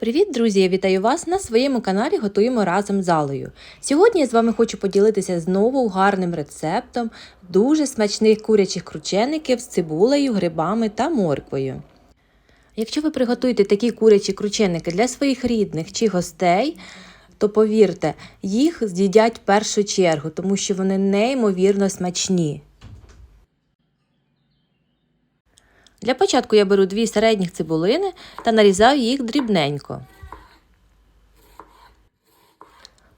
Привіт, друзі! Я вітаю вас на своєму каналі Готуємо разом з Алою. Сьогодні я з вами хочу поділитися знову гарним рецептом дуже смачних курячих кручеників з цибулею, грибами та морквою. Якщо ви приготуєте такі курячі крученики для своїх рідних чи гостей, то повірте, їх з'їдять в першу чергу, тому що вони неймовірно смачні. Для початку я беру дві середніх цибулини та нарізаю їх дрібненько.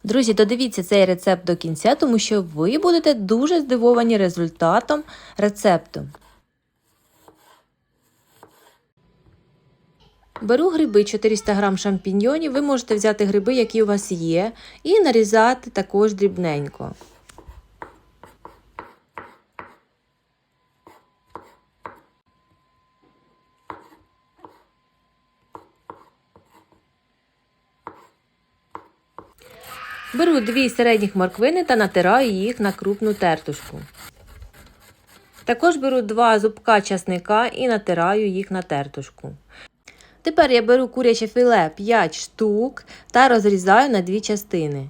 Друзі, додивіться цей рецепт до кінця, тому що ви будете дуже здивовані результатом рецепту. Беру гриби 400 г шампіньйонів, ви можете взяти гриби, які у вас є, і нарізати також дрібненько. Беру дві середніх морквини та натираю їх на крупну тертушку. Також беру два зубка часника і натираю їх на тертушку. Тепер я беру куряче філе 5 штук та розрізаю на дві частини.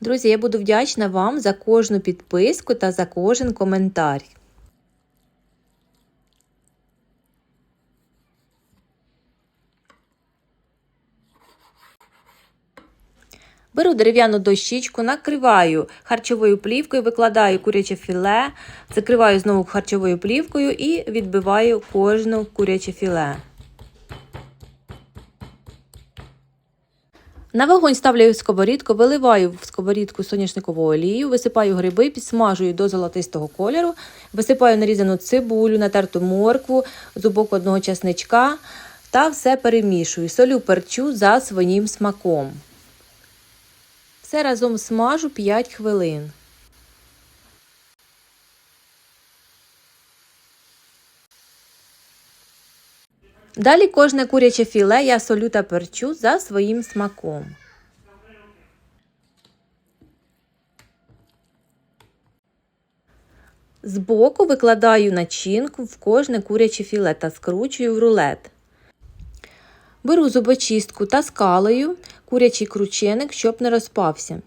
Друзі, я буду вдячна вам за кожну підписку та за кожен коментар. Беру дерев'яну дощечку, накриваю харчовою плівкою, викладаю куряче філе, закриваю знову харчовою плівкою і відбиваю кожну куряче філе. На вогонь ставлю сковорідку, виливаю в сковорідку соняшникову олію, висипаю гриби, підсмажую до золотистого кольору, висипаю нарізану цибулю, натерту моркву, зубок одного часничка та все перемішую. Солю перчу за своїм смаком. Все разом смажу 5 хвилин. Далі кожне куряче філе я солю та перчу за своїм смаком. Збоку викладаю начинку в кожне куряче філе та скручую в рулет. Беру зубочистку та скалою курячий крученик, щоб не розпався.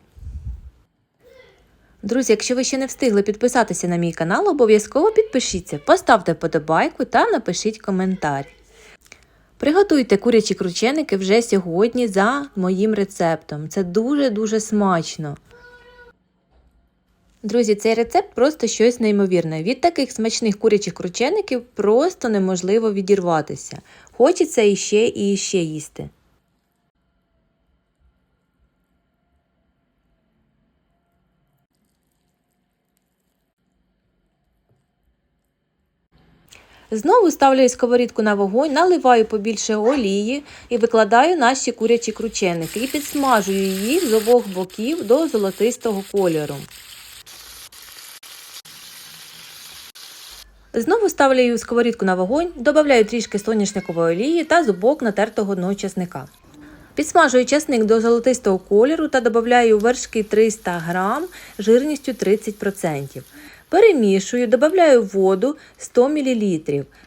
Друзі, якщо ви ще не встигли підписатися на мій канал, обов'язково підпишіться, поставте подобайку та напишіть коментар. Приготуйте курячі крученики вже сьогодні за моїм рецептом. Це дуже-дуже смачно. Друзі, цей рецепт просто щось неймовірне. Від таких смачних курячих кручеників просто неможливо відірватися. Хочеться іще і іще їсти. Знову ставлю сковорідку на вогонь, наливаю побільше олії і викладаю наші курячі крученики і підсмажую їх з обох боків до золотистого кольору. Знову ставлю сковорідку на вогонь, додаю трішки соняшникової олії та зубок натертого одного чесника. Підсмажую чесник до золотистого кольору та додаю вершки 300 г жирністю 30%. Перемішую, додаю воду 100 мл,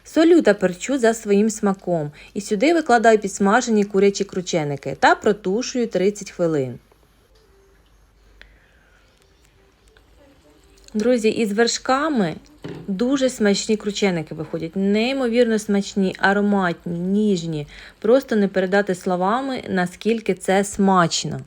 солю та перчу за своїм смаком. І сюди викладаю підсмажені курячі крученики та протушую 30 хвилин. Друзі, із вершками дуже смачні крученики виходять. Неймовірно смачні, ароматні, ніжні. Просто не передати словами, наскільки це смачно.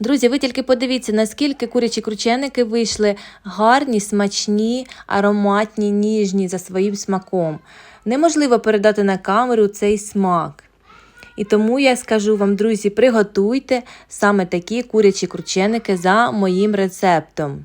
Друзі, ви тільки подивіться, наскільки курячі крученики вийшли гарні, смачні, ароматні, ніжні за своїм смаком. Неможливо передати на камеру цей смак. І тому я скажу вам, друзі, приготуйте саме такі курячі крученики за моїм рецептом.